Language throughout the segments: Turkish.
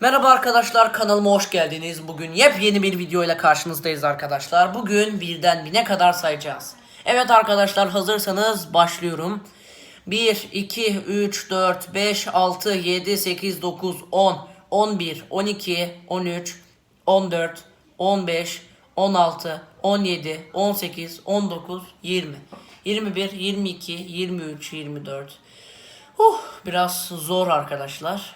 Merhaba arkadaşlar kanalıma hoş geldiniz. Bugün yepyeni bir video ile karşınızdayız arkadaşlar. Bugün birden bine kadar sayacağız. Evet arkadaşlar hazırsanız başlıyorum. 1, 2, 3, 4, 5, 6, 7, 8, 9, 10, 11, 12, 13, 14, 15, 16, 17, 18, 19, 20, 21, 22, 23, 24, Uh, biraz zor arkadaşlar.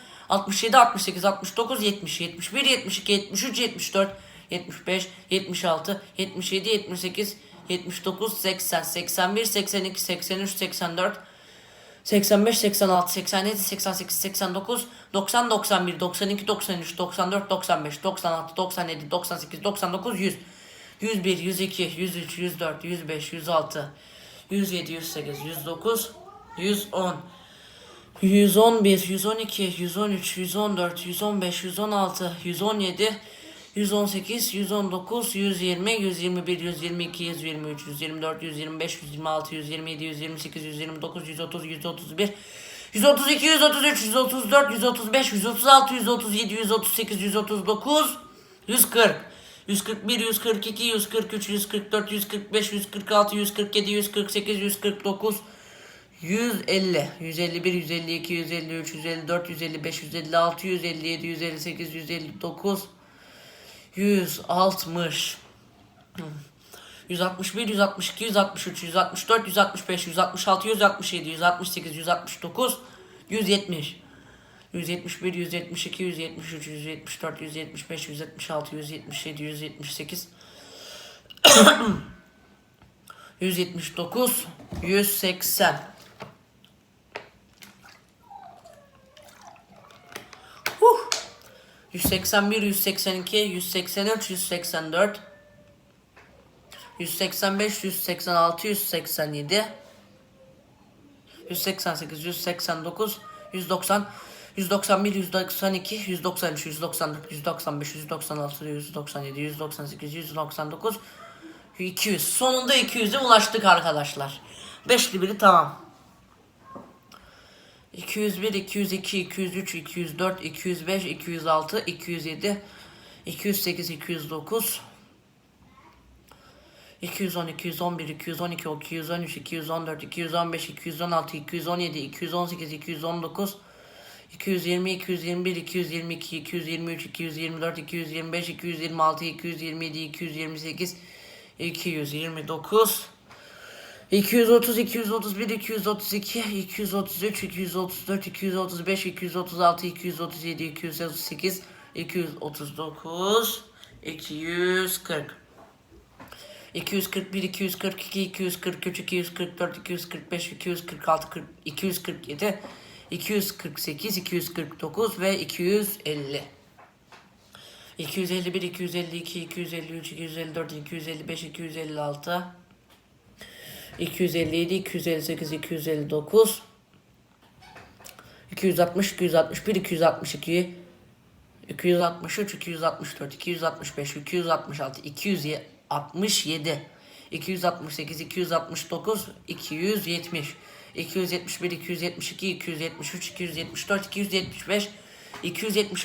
67, 68, 69, 70, 71, 72, 73, 74, 75, 76, 77, 78, 79, 80, 81, 82, 83, 84, 85, 86, 87, 88, 89, 90, 91, 92, 93, 94, 95, 96, 97, 98, 99, 100, 101, 102, 103, 104, 105, 106, 107, 108, 109, 110, 111, 112, 113, 114, 115, 116, 117, 118, 119, 120, 121, 122, 123, 124, 125, 126, 127, 128, 129, 130, 131, 132, 133, 134, 135, 136, 137, 138, 139, 140, 141, 142, 143, 144, 145, 146, 147, 148, 149, 150, 151, 152, 153, 154, 155, 156, 157, 158, 159, 160, 161, 162, 163, 164, 165, 166, 167, 168, 169, 170, 171, 172, 173, 174, 175, 176, 177, 178, 179, 180. 181, 182, 183, 184, 185, 186, 187, 188, 189, 190, 191, 192, 193, 194, 195, 196, 197, 198, 199, 200. Sonunda 200'e ulaştık arkadaşlar. Beşli biri tamam. 201, 202, 203, 204, 205, 206, 207, 208, 209, 210, 211, 212, 213, 214, 215, 216, 217, 218, 219, 220, 221, 222, 223, 224, 225, 226, 227, 228, 229, 230, 231, 232, 233, 234, 235, 236, 237, 238, 239, 240. 241, 242, 243, 244, 245, 246, 40, 247, 248, 249 ve 250. 251, 252, 253, 254, 255, 256, 257, 258, 259, 260, 261, 262, 263, 264, 265, 266, 267, 268, 269, 270, 271, 272, 273, 274, 275, 276, 277, 278, 279, 280,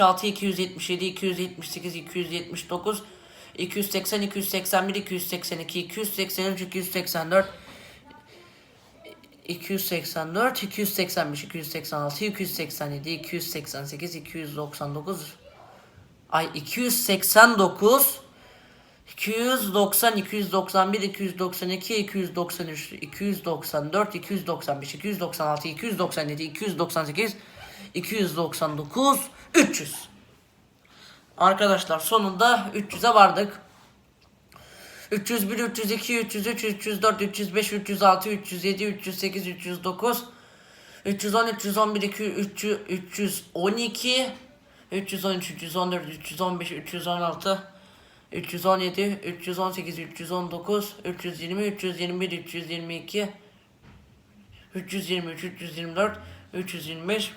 281, 282, 283, 284, 284, 285, 286, 287, 288, 299, ay 289, 290, 291, 292, 293, 294, 295, 296, 297, 298, 299, 300. Arkadaşlar sonunda 300'e vardık. 301, 302, 303, 304, 305, 306, 307, 308, 309, 310, 311, 312, 313, 314, 315, 316, 317, 318, 319, 320, 321, 322, 323, 324, 325,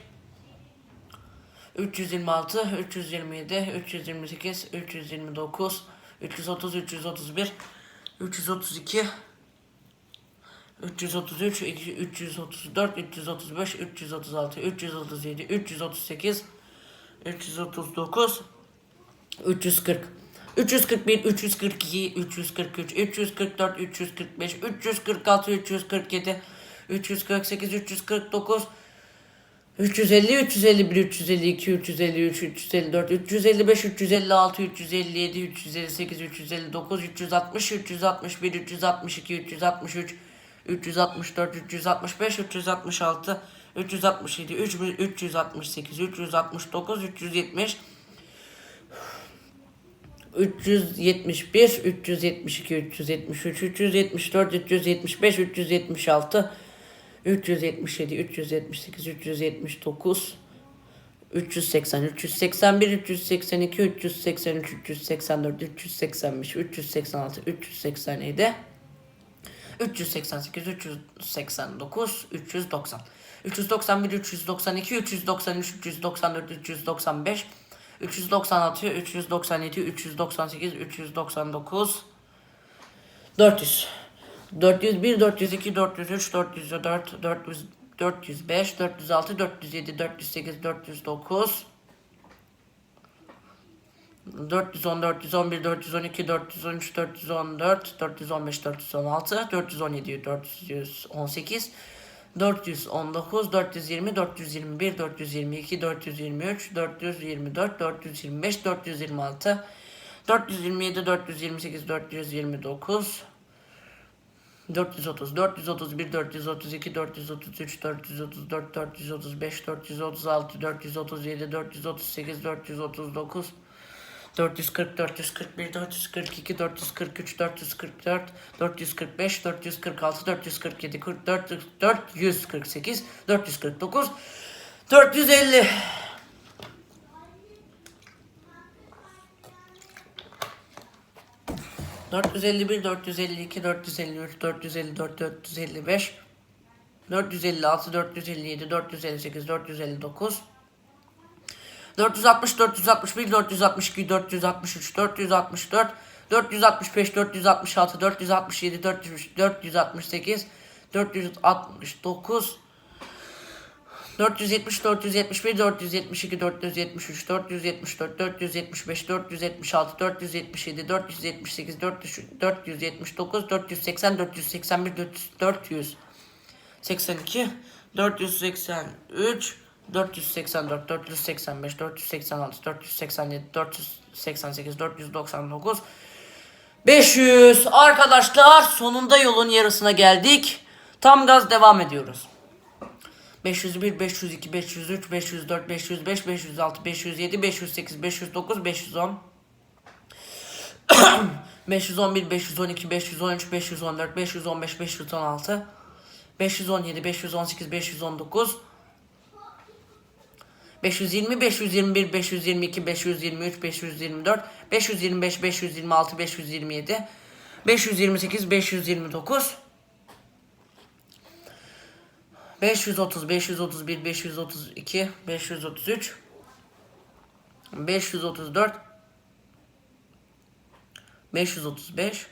326, 327, 328, 329, 330, 331, 332, 333, 334, 335, 336, 337, 338, 339, 340, 341, 342, 343, 344, 345, 346, 347, 348, 349, 350, 351, 352, 353, 354, 355, 356, 357, 358, 359, 360, 361, 362, 363, 364, 365, 366, 367, 368, 369, 370, 371, 372, 373, 374, 375, 376, 377, 378, 379, 380, 381, 382, 383, 384, 385, 386, 387, 388, 389, 390, 391, 392, 393, 394, 395, 396, 397, 398, 399, 400. 401, 402, 403, 404, 400, 405, 406, 407, 408, 409, 410, 411, 412, 413, 414, 415, 416, 417, 418, 419, 420, 421, 422, 423, 424, 425, 426, 427, 428, 429, 430, 431, 432, 433, 434, 435, 436, 437, 438, 439, 440, 441, 442, 443, 444, 445, 446, 447, 44, 448, 449, 450. 451, 452, 453, 454, 455, 456, 457, 458, 459, 460, 461, 462, 463, 464, 465, 466, 467, 468, 469, 470, 471, 472, 473, 474, 475, 476, 477, 478, 479, 480, 481, 400, 482, 483, 484, 485, 486, 487, 488, 499, 500. Arkadaşlar sonunda yolun yarısına geldik. Tam gaz devam ediyoruz. 501, 502, 503, 504, 505, 506, 507, 508, 509, 510, 511, 512, 513, 514, 515, 516, 517, 518, 519, 520, 521, 522, 523, 524, 525, 526, 527, 528, 529, 530, 531, 532, 533, 534, 535,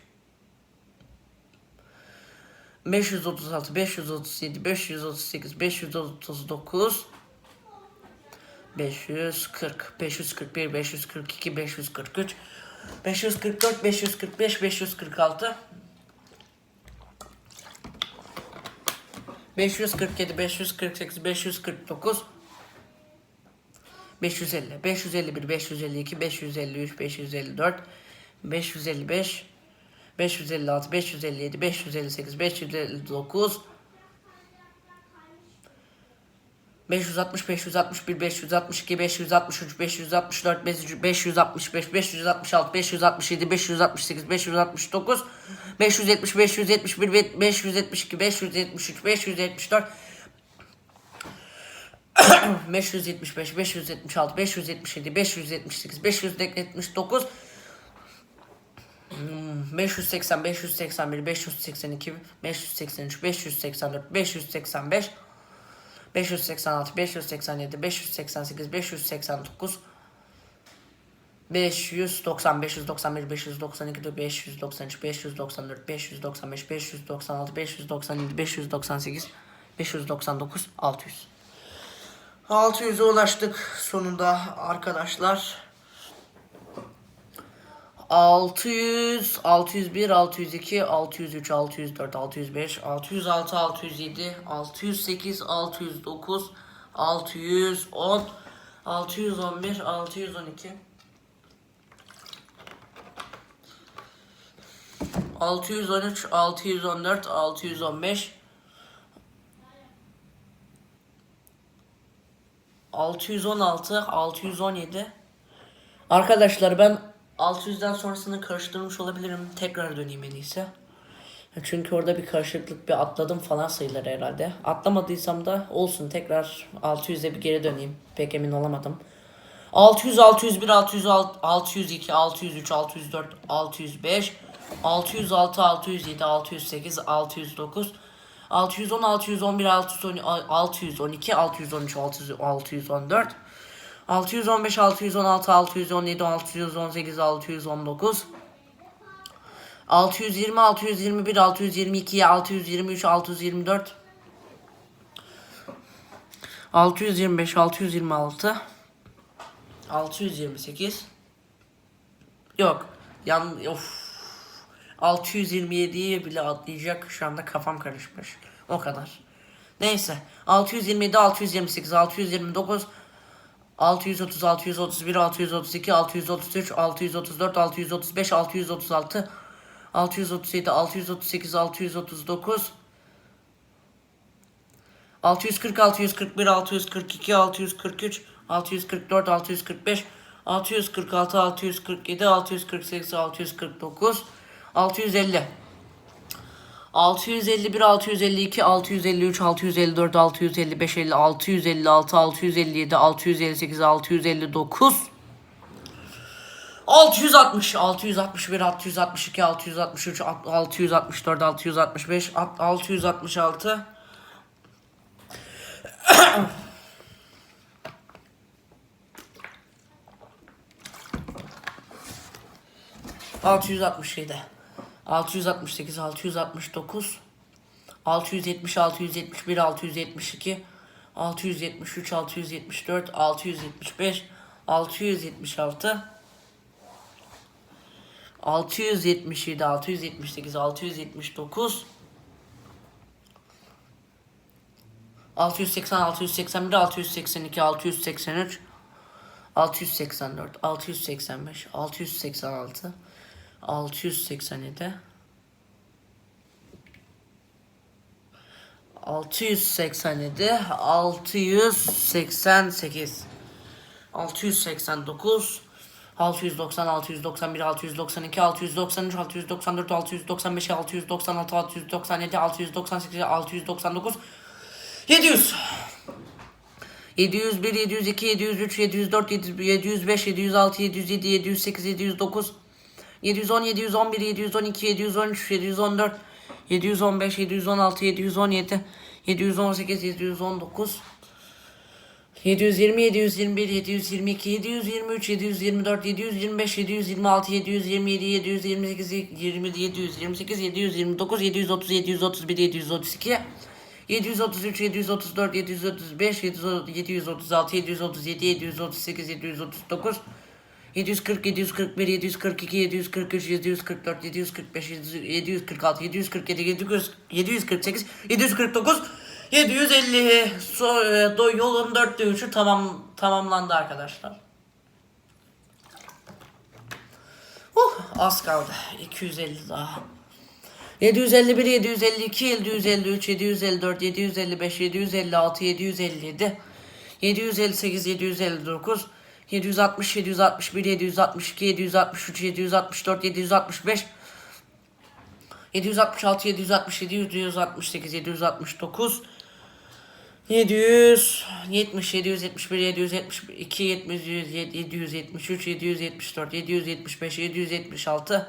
536, 537, 538, 539, 540, 541, 542, 543, 544, 545, 546, 547, 548, 549, 550, 551, 552, 553, 554, 555, 556, 557, 558, 559, 560, 561, 562, 563, 564, 565, 566, 567, 568, 569, 570, 571, 572, 573, 574, 575, 576, 577, 578, 579, hmm, 580, 581, 582, 583, 584, 585, 586, 587, 588, 589, 590, 591, 592, 593, 594, 595, 596, 597, 598, 599, 600. 600'e ulaştık sonunda arkadaşlar. 600, 601, 602, 603, 604, 605, 606, 607, 608, 609, 610, 611, 612, 613, 614, 615, 616, 617. Arkadaşlar ben 600'den sonrasını karıştırmış olabilirim. Tekrar döneyim en iyisi. Çünkü orada bir karışıklık bir atladım falan sayılır herhalde. Atlamadıysam da olsun tekrar 600'e bir geri döneyim. Pek emin olamadım. 600, 601, 606, 602, 603, 604, 605, 606, 607, 608, 609, 610, 611, 612, 612, 613, 614, 615, 616, 617, 618, 619, 620, 621, 622, 623, 624, 625, 626, 628, yok, yan, of, 627'yi bile atlayacak şu anda kafam karışmış. O kadar. Neyse. 627, 628, 629, 630, 631, 632, 633, 634, 635, 636, 637, 638, 639, 640, 641, 642, 643, 644, 645, 646, 647, 648, 649, 650. 651, 652, 653, 654, 655, 50, 656, 657, 658, 659, 660, 661, 662, 663, 664, 665, 666, 667 668 669 670 671 672 673 674 675 676 677 678 679 680 681 682 683 684 685 686 687 687 688 689 690 691 692 693 694 695 696 697 698 699 700 701 702 703 704 705 706 707 708 709 710, 711, 712, 713, 714, 715, 716, 717, 718, 719, 720, 721, 722, 723, 724, 725, 726, 727, 728, 728, 729, 730, 731, 732, 733, 734, 735, 736, 737, 738, 739, 740, 741, 742, 743, 744, 745, 746, 747, 700, 748, 749, 750 so, e, yolun dörtte üçü tamam tamamlandı arkadaşlar. Uh, az kaldı. 250 daha. 751, 752, 753, 754, 755, 756, 757, 758, 759, 760, 761, 762, 763, 764, 765, 766, 767, 768, 769, 700 70 771 772 700 773 774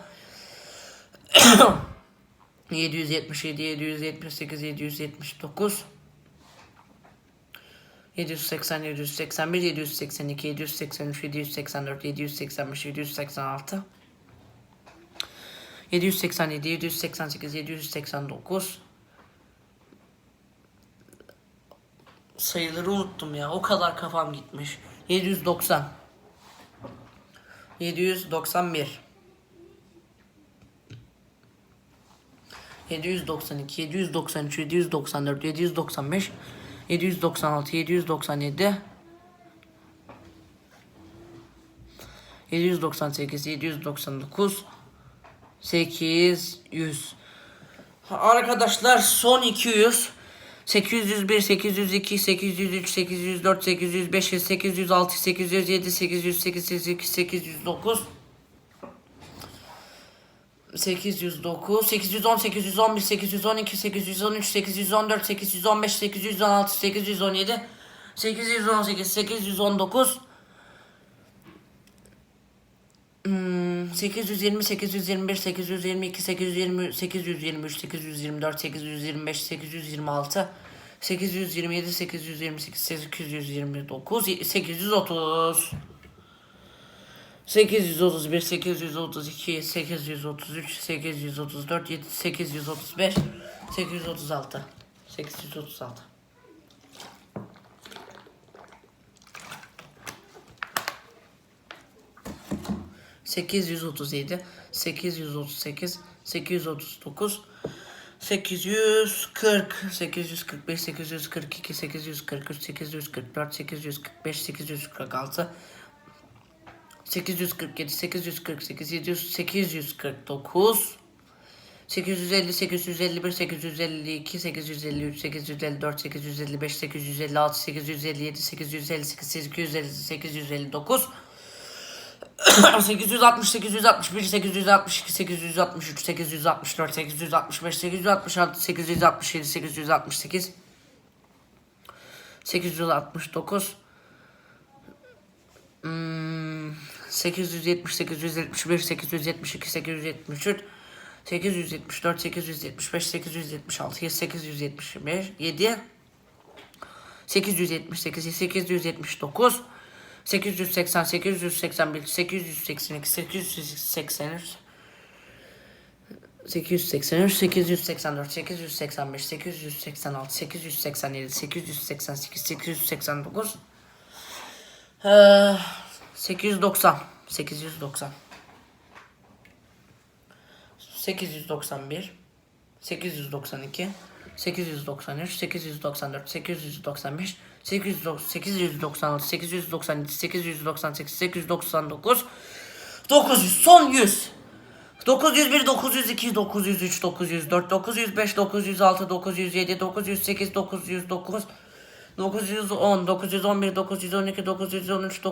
775 776 777 778 779 780 781 782 783 784 785 786 787 788 789 sayıları unuttum ya. O kadar kafam gitmiş. 790 791 792 793 794 795 796 797 798 799 800 Arkadaşlar son 200 801 802 803 804 805 806 807 808 809 809 810 811 812 813 814 815 816 817 818 819 Hmm, 820 821 822 820 823 824 825 826 827 828 829 830 831 832 833 834 835 836 836 837 838 839 840 841 842 843 844 845 846 847 848 700 849 850 851 852 853 854 855 856 857 858 850 859 860 861 862 863 864 865 866 867 868 869 Hmm, 870 871 872 873 874 875 876 875 7 878 879 880 881 882 883 883 884 885 886 887 888 889 ee, 890 890 891 892 893 894 895 896 897 898 899 900 son 100 901 902 903 904 905 906 907 908 909 910, 911, 912, 913, 914, 915,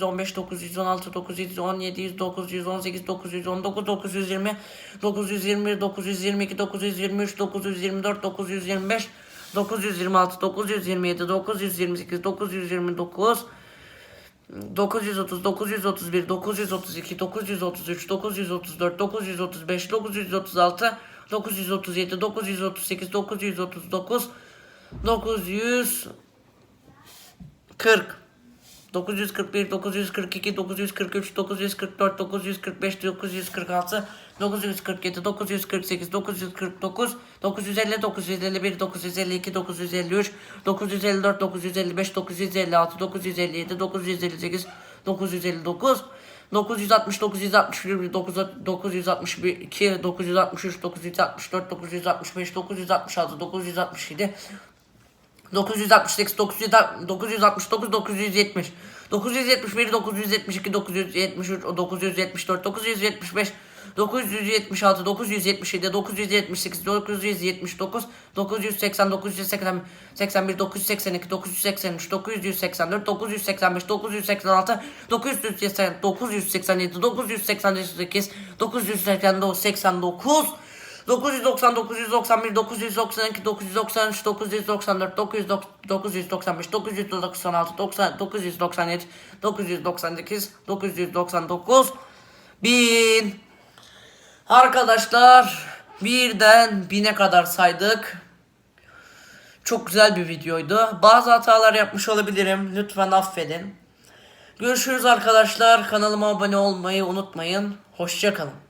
916, 917, 918, 919, 920, 921, 922, 923, 924, 925, 926, 927, 928, 929, 930, 931, 932, 933, 934, 935, 936, 937, 938, 939, 940 941 942 943 944 945 946 947 948 949 950 951 952 953 954 955 956 957 958 959 960 961 962 963 964 965 966 967 968 969 970 971 972 973 974 975 976 977 978 979 980 940 941 942 943 944 945 946 947 948 949 950 951 952 953 954 955 956 957 958 959 960 961 962 963 964 965 966 967 980 81 982 983 984 985 986 980 987 988 989 89 990, 991, 992, 993, 994, 995, 996, 90, 997, 998, 999, 1000. Arkadaşlar birden bine kadar saydık. Çok güzel bir videoydu. Bazı hatalar yapmış olabilirim. Lütfen affedin. Görüşürüz arkadaşlar. Kanalıma abone olmayı unutmayın. Hoşçakalın.